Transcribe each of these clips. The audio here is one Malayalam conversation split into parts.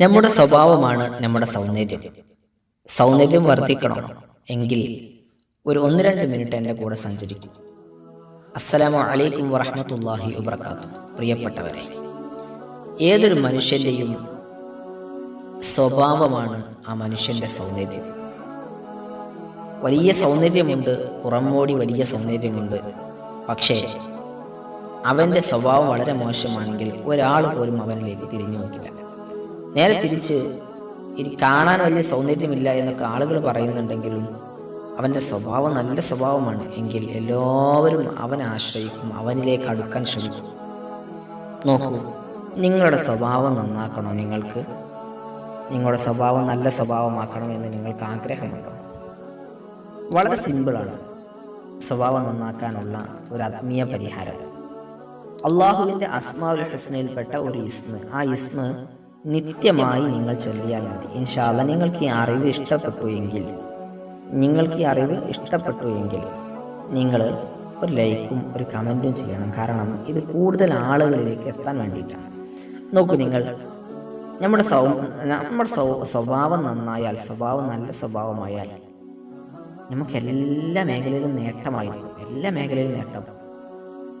നമ്മുടെ സ്വഭാവമാണ് നമ്മുടെ സൗന്ദര്യം. സൗന്ദര്യം. വർദ്ധിക്കണം. എങ്കിൽ ഒരു ഒന്ന് രണ്ട് മിനിറ്റ് എന്റെ കൂടെ സഞ്ചരിക്കും. അസ്സലാമു അലൈക്കും വറഹമത്തല്ലാഹി വബർക്കാത്തു പ്രിയപ്പെട്ടവരെ ഏതൊരു മനുഷ്യന്റെയും സ്വഭാവമാണ് ആ മനുഷ്യന്റെ സൗന്ദര്യം. വലിയ സൗന്ദര്യമുണ്ട് പുറമോടി വലിയ സൗന്ദര്യമുണ്ട്. പക്ഷേ അവന്റെ സ്വഭാവം വളരെ മോശമാണെങ്കിൽ ഒരാൾ പോലും അവനിലേക്ക് തിരിഞ്ഞു നോക്കില്ല. നേരെ തിരിച്ച് ഇനി കാണാൻ വലിയ സൗന്ദര്യമില്ല എന്നൊക്കെ ആളുകൾ പറയുന്നുണ്ടെങ്കിലും അവന്റെ സ്വഭാവം നല്ല സ്വഭാവമാണ് എങ്കിൽ എല്ലാവരും അവനെ ആശ്രയിക്കും അവനിലേക്ക് അടുക്കാൻ ശ്രമിക്കും. നോക്കൂ നിങ്ങളുടെ സ്വഭാവം നന്നാക്കണോ നിങ്ങൾക്ക്? നിങ്ങളുടെ സ്വഭാവം നല്ല സ്വഭാവമാക്കണം എന്ന് നിങ്ങൾക്ക് ആഗ്രഹമുണ്ടോ? വളരെ സിമ്പിളാണ്. സ്വഭാവം നന്നാക്കാനുള്ള ഒരു ആത്മീയ പരിഹാരം. അള്ളാഹുവിന്റെ അസ്മാവുൽ ഹുസ്നയിൽപ്പെട്ട ഒരു ഇസ്മ ആ ഇസ്മ നിത്യമായി നിങ്ങൾ ചൊല്ലിയാൽ മതി. ഇൻഷാല്ല നിങ്ങൾക്ക് ഈ അറിവ് ഇഷ്ടപ്പെട്ടു എങ്കിൽ നിങ്ങൾക്ക് ഈ അറിവ് ഇഷ്ടപ്പെട്ടു എങ്കിൽ നിങ്ങൾ ഒരു ലൈക്കും ഒരു കമന്റും ചെയ്യണം. കാരണം ഇത് കൂടുതൽ ആളുകളിലേക്ക് എത്താൻ വേണ്ടിയിട്ടാണ്. നോക്കൂ നിങ്ങൾ നമ്മുടെ സൗ നമ്മുടെ സ്വഭാവം നന്നായാൽ സ്വഭാവം നല്ല സ്വഭാവമായാൽ നമുക്ക് എല്ലാ മേഖലയിലും നേട്ടമായിരിക്കും. എല്ലാ മേഖലയിലും നേട്ടം.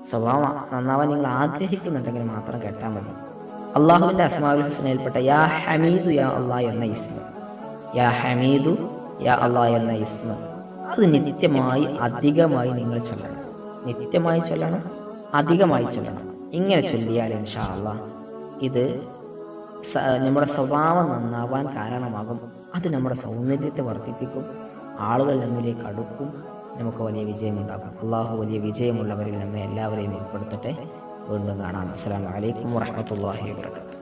സ്വഭാവം നന്നാവാൻ നിങ്ങൾ ആഗ്രഹിക്കുന്നുണ്ടെങ്കിൽ മാത്രം കേട്ടാൽ മതി. അള്ളാഹുവിന്റെ അസ്മാവുൽ ഹുസ്നയിൽപ്പെട്ട യാ ഹമീദു യാ അള്ളാഹ് എന്ന ഇസ്മ. യാ ഹമീദു യാ അള്ളാഹ് എന്ന ഇസ്മ. അത് നിത്യമായി അധികമായി നിങ്ങൾ ചൊല്ലണം. നിത്യമായി ചൊല്ലണം അധികമായി ചൊല്ലണം. ഇങ്ങനെ ചൊല്ലിയാൽ ഇൻഷാ അള്ളാഹ് ഇത് നമ്മുടെ സ്വഭാവം നന്നാവാൻ കാരണമാകും. അത് നമ്മുടെ സൗന്ദര്യത്തെ വർദ്ധിപ്പിക്കും. ആളുകൾ നമ്മിലേക്ക് അടുക്കും. നമുക്ക് വലിയ വിജയമുണ്ടാകും. അള്ളാഹു വലിയ വിജയമുള്ളവരിൽ നമ്മെ എല്ലാവരെയും ഉൾപ്പെടുത്തട്ടെ വീണ്ടും കാണാം. അസ്സാം വലൈക്കും വാഹമത്തല്ലാഹി വാത്തു